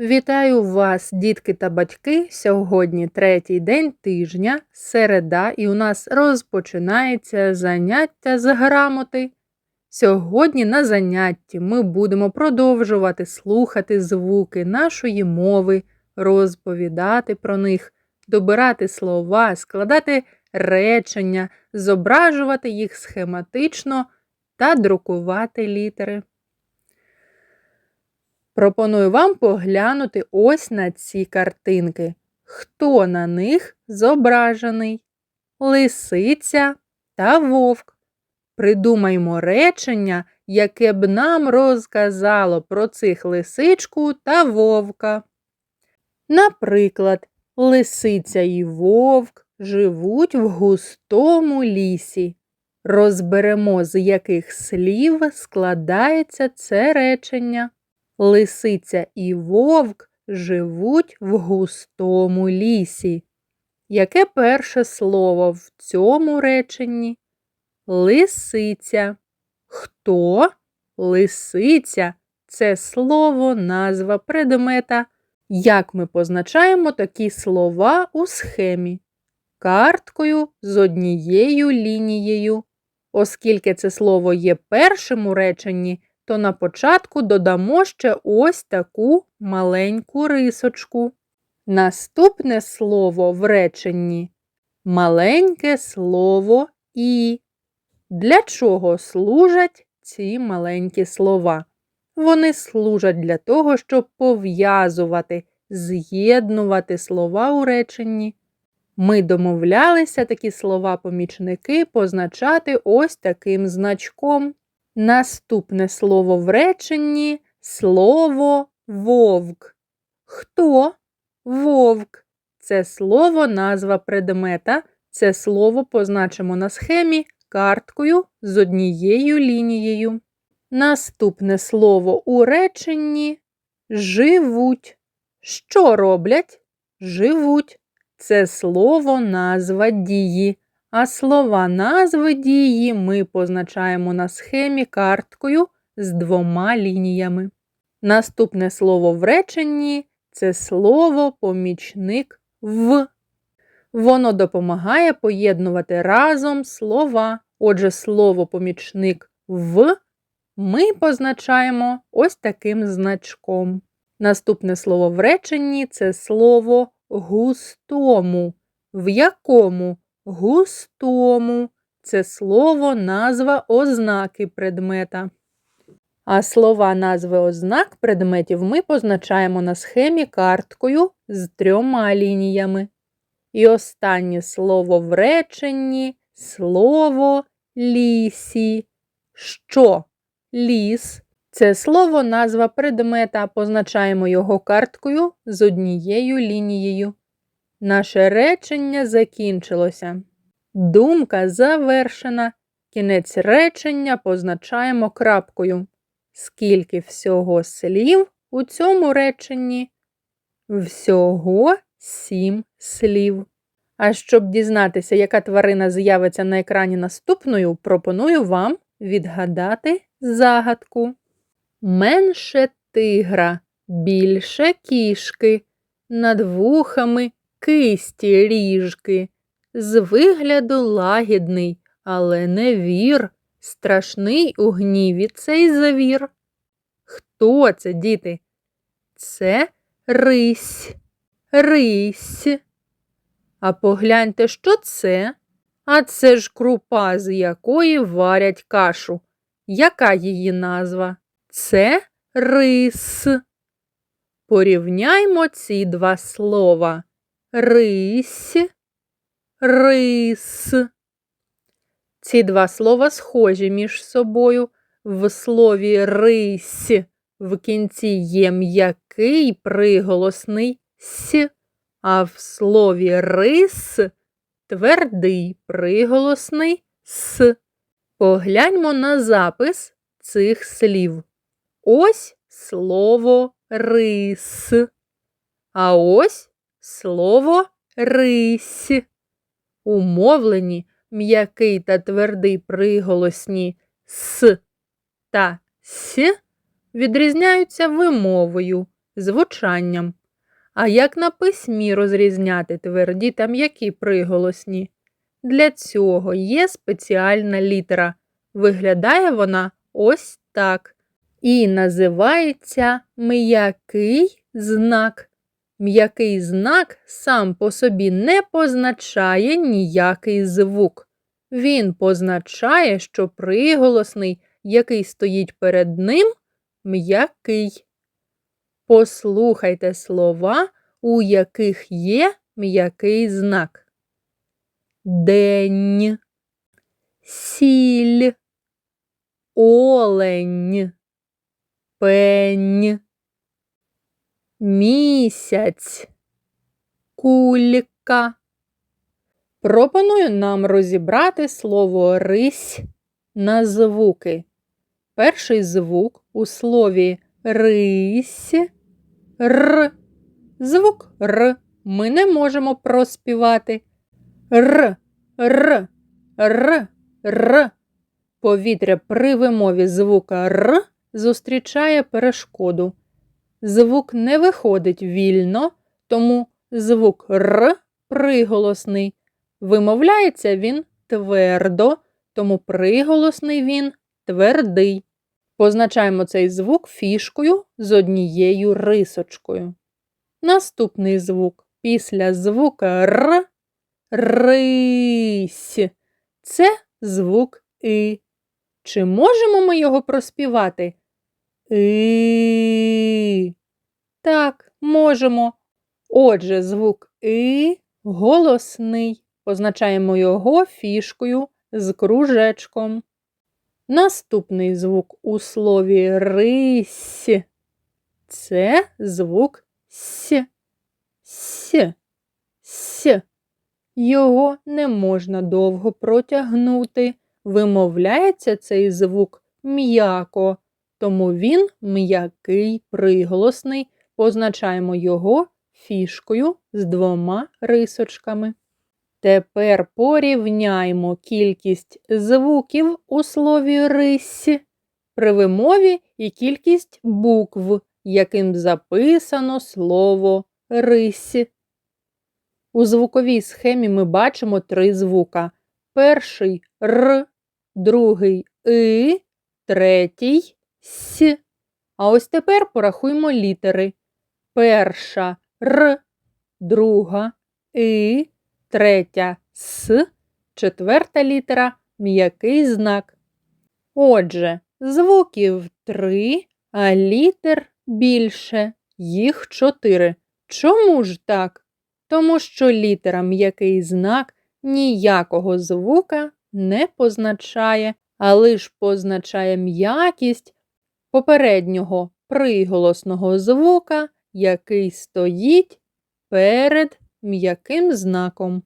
Вітаю вас, дітки та батьки. Сьогодні третій день тижня, середа, і у нас розпочинається заняття з грамоти. Сьогодні на занятті ми будемо продовжувати слухати звуки нашої мови, розповідати про них, добирати слова, складати речення, зображувати їх схематично та друкувати літери. Пропоную вам поглянути ось на ці картинки. Хто на них зображений? Лисиця та вовк. Придумаймо речення, яке б нам розказало про цих лисичку та вовка. Наприклад, лисиця і вовк живуть в густому лісі. Розберемо, з яких слів складається це речення. Лисиця і вовк живуть в густому лісі. Яке перше слово в цьому реченні? Лисиця. Хто? Лисиця це слово, назва предмета. Як ми позначаємо такі слова у схемі? Карткою з однією лінією. Оскільки це слово є першим у реченні, то на початку додамо ще ось таку маленьку рисочку. Наступне слово в реченні маленьке слово і. Для чого служать ці маленькі слова? Вони служать для того, щоб пов'язувати, з'єднувати слова у реченні. Ми домовлялися такі слова-помічники позначати ось таким значком. Наступне слово в реченні слово вовк. Хто? Вовк. Це слово назва предмета. Це слово позначимо на схемі карткою з однією лінією. Наступне слово у реченні живуть. Що роблять? Живуть. Це слово назва дії. А слова назви дії ми позначаємо на схемі карткою з двома лініями. Наступне слово в реченні це слово помічник в. Воно допомагає поєднувати разом слова. Отже, слово помічник в ми позначаємо ось таким значком. Наступне слово в реченні це слово густому. В якому густому це слово назва ознаки предмета. А слова назви ознак предметів ми позначаємо на схемі карткою з трьома лініями. І останнє слово в реченні слово лісі. Що? Ліс. Це слово назва предмета, позначаємо його карткою з однією лінією. Наше речення закінчилося. Думка завершена. Кінець речення позначаємо крапкою. Скільки всього слів у цьому реченні? Всього сім слів. А щоб дізнатися, яка тварина з'явиться на екрані наступною, пропоную вам відгадати загадку. Менше тигра, більше кішки, над вухами кисті ріжки, з вигляду лагідний, але не вір, страшний у гніві цей завір. Хто це, діти? Це рись, рись. А погляньте, що це? А це ж крупа, з якої варять кашу. Яка її назва? Це рис. Порівняймо ці два слова рись, рис. Ці два слова схожі між собою. В слові рись в кінці є м'який приголосний с, а в слові рис твердий приголосний с. Погляньмо на запис цих слів. Ось слово рис. А ось слово рись. Умовлені м'який та твердий приголосні с та с відрізняються вимовою звучанням. А як на письмі розрізняти тверді та м'які приголосні? Для цього є спеціальна літера. Виглядає вона ось так. І називається м'який знак. М'який знак сам по собі не позначає ніякий звук. Він позначає, що приголосний, який стоїть перед ним, м'який. Послухайте слова, у яких є м'який знак. День, сіль, олень, пень, місяць, кулька. Пропоную нам розібрати слово рись на звуки. Перший звук у слові рись р. Звук р ми не можемо проспівати. Р, р, р, р. Повітря при вимові звука р зустрічає перешкоду. Звук не виходить вільно, тому звук р приголосний. Вимовляється він твердо, тому приголосний він твердий. Позначаємо цей звук фішкою з однією рисочкою. Наступний звук після звука р рись. Це звук и. Чи можемо ми його проспівати? И. Так, можемо. Отже, звук и голосний. Позначаємо його фішкою з кружечком. Наступний звук у слові рись. Це звук с. С. С. Його не можна довго протягнути. Вимовляється цей звук м'яко, тому він м'який приголосний. Позначаємо його фішкою з двома рисочками. Тепер порівняймо кількість звуків у слові рись при вимові і кількість букв, яким записано слово рись. У звуковій схемі ми бачимо три звука. Перший р, другий и, третій с. А ось тепер порахуємо літери. Перша р, друга и, третя с, четверта літера м'який знак. Отже, звуків три, а літер більше, їх чотири. Чому ж так? Тому що літера м'який знак ніякого звука не позначає, а лиш позначає м'якість попереднього приголосного звука, який стоїть перед м'яким знаком.